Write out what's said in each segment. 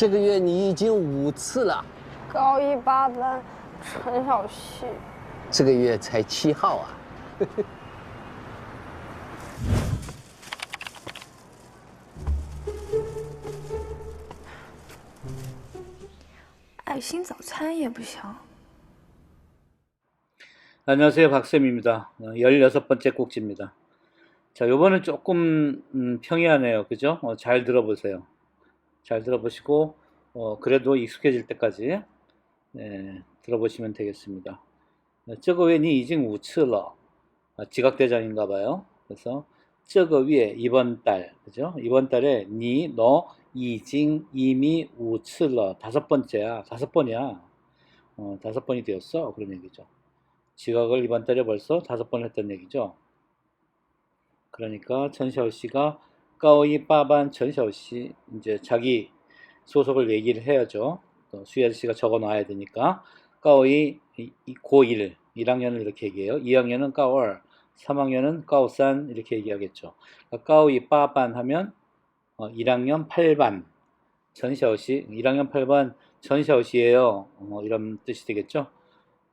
这个月你已经五次了，高一八班陈小希，这个月才七号啊。爱心早餐也不行。 안녕하세요. 박쌤입니다. 어, 16번째 꼭지입니다. 자, 요번은 조금, 음, 평이하네요. 그죠? 어, 잘 들어보세요. 잘 들어보시고, 어, 그래도 익숙해질 때까지, 네, 들어보시면 되겠습니다. 어, 这个月你已经五次了. 아, 지각대장인가 봐요. 그래서, 这个月, 이번 달, 그죠? 이번 달에, 니, 너, 已经, 이미, 五次了. 다섯 번째야. 다섯 번이야. 어, 다섯 번이 되었어. 그런 얘기죠. 지각을 이번 달에 벌써 다섯 번 했던 얘기죠. 그러니까 전샤오 씨가 가까이 빠반 전샤오 씨 이제 자기 소속을 얘기를 해야죠. 수혜아 씨가 적어 놔야 되니까 까오이 고1 1학년을 이렇게 얘기해요. 2학년은 까월 3학년은 까오산 이렇게 얘기하겠죠. 그러니까 까오이 빠반 하면 어, 1학년 8반 전샤오시 1학년 8반 전샤오시예요. 뭐 이런 뜻이 되겠죠.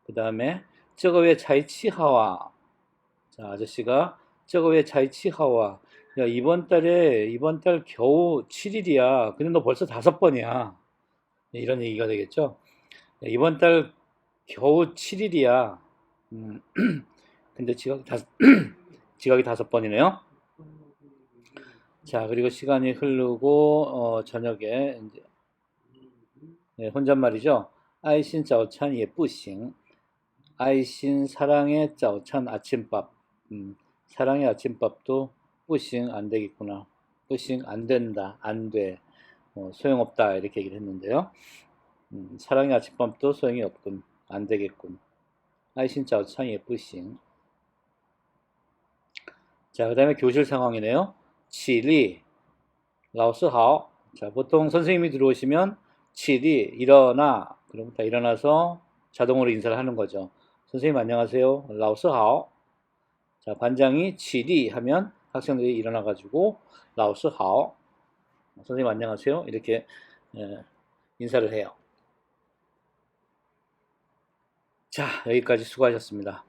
그 다음에 저거 왜 차이치하와 자 아저씨가 저거 왜 자이치하와? 야 이번 달에 이번 달 겨우 7일이야. 근데 너 벌써 다섯 번이야. 네, 이런 얘기가 되겠죠? 야, 이번 달 겨우 7일이야. 음, 근데 지각이 다섯 지각이 다섯 번이네요. 자 그리고 시간이 흐르고 어, 저녁에 이제 네, 혼잣말이죠? 아이신 짜오찬 예쁘싱. 아이신 사랑의 짜오찬 아침밥. 음. 사랑의 아침밥도 뿌싱 안 되겠구나. 뿌싱 안 된다. 안 돼. 어, 소용없다. 이렇게 얘기를 했는데요. 음, 사랑의 아침밥도 소용이 없군. 안 되겠군. 아이신 짜오찬 예쁘싱. 자, 그 다음에 교실 상황이네요. 치리, 라오스하오. 자, 보통 선생님이 들어오시면 치리, 일어나. 그럼 다 일어나서 자동으로 인사를 하는 거죠. 선생님 안녕하세요. 라오스하오. 자, 반장이 치리 하면 학생들이 일어나가지고 라오스하오. 선생님 안녕하세요. 이렇게 예, 인사를 해요. 자, 여기까지 수고하셨습니다.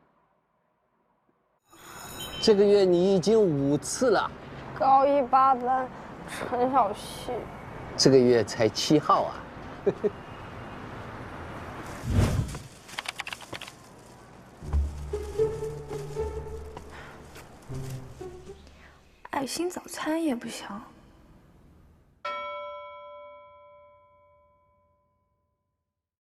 这个月你已经五次了，高一八班陈小希，这个月才七号啊。 爱心早餐也不行。